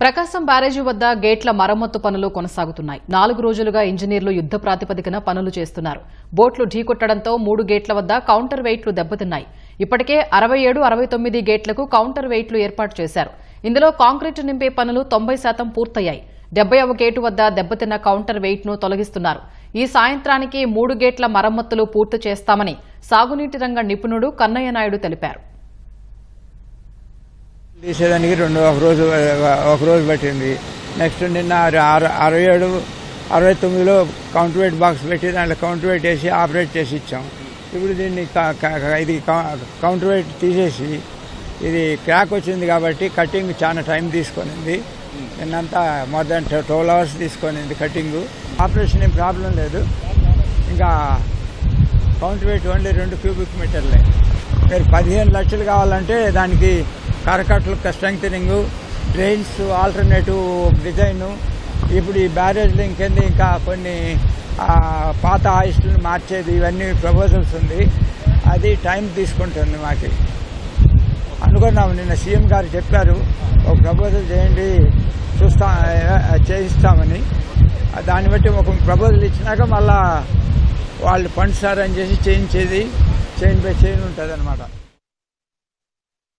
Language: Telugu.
ప్రకాశం బ్యారేజీ వద్ద గేట్ల మరమ్మత్తు పనులు కొనసాగుతున్నాయి. నాలుగు రోజులుగా ఇంజనీర్లు యుద్ద ప్రాతిపదికన పనులు చేస్తున్నారు. బోట్లు ఢీకొట్టడంతో మూడు గేట్ల వద్ద కౌంటర్ వెయిట్లు దెబ్బతిన్నాయి. ఇప్పటికే అరవై ఏడు అరవై తొమ్మిది గేట్లకు కౌంటర్ వెయిట్లు ఏర్పాటు చేశారు. ఇందులో కాంక్రీట్ నింపే పనులు తొంభై శాతం పూర్తయ్యాయి. డెబ్బైవ గేటు వద్ద దెబ్బతిన్న కౌంటర్ వెయిట్ను తొలగిస్తున్నారు. ఈ సాయంత్రానికి మూడు గేట్ల మరమ్మతులు పూర్తి చేస్తామని సాగునీటి రంగ నిపుణుడు కన్నయ్య నాయుడు తెలిపారు. తీసేదానికి రెండు ఒక రోజు ఒక రోజు పట్టింది. నెక్స్ట్ నిన్న అర- అరవై ఏడు అరవై తొమ్మిదిలో కౌంటర్ వెయిట్ బాక్స్ పెట్టి దాంట్లో కౌంటర్ వెయిట్ వేసి ఆపరేట్ చేసి ఇచ్చాం. ఇప్పుడు దీన్ని ఇది కౌంటర్ వెయిట్ తీసేసి ఇది క్రాక్ వచ్చింది కాబట్టి కటింగ్ చాలా టైం తీసుకొనింది. నిన్నంతా మోర్ దాన్ ట్వెల్వ్ అవర్స్ తీసుకొనింది కటింగ్ ఆపరేషన్ ఏం ప్రాబ్లం లేదు. ఇంకా కౌంటర్ వెయిట్ ఓన్లీ రెండు క్యూబిక్ మీటర్లే. మీరు పదిహేను లక్షలు కావాలంటే దానికి కరకట్లు స్ట్రెంగ్ డ్రైన్స్ ఆల్టర్నేటివ్ డిజైన్ ఇప్పుడు ఈ బ్యారేజ్లు ఇంకెంది? ఇంకా కొన్ని పాత ఆయిస్టులను మార్చేది ఇవన్నీ ప్రపోజల్స్ ఉంది. అది టైం తీసుకుంటుంది మాకు. అనుకున్నాము నిన్న సీఎం గారు చెప్పారు ఒక ప్రపోజల్ చేయండి చూస్తా చేయిస్తామని. దాన్ని బట్టి ఒక ప్రపోజల్ ఇచ్చినాక మళ్ళా వాళ్ళు ఫండ్స్ అరేంజ్ చేసి చేయించేది చేయిన్ బై చేయిన్ ఉంటుంది అనమాట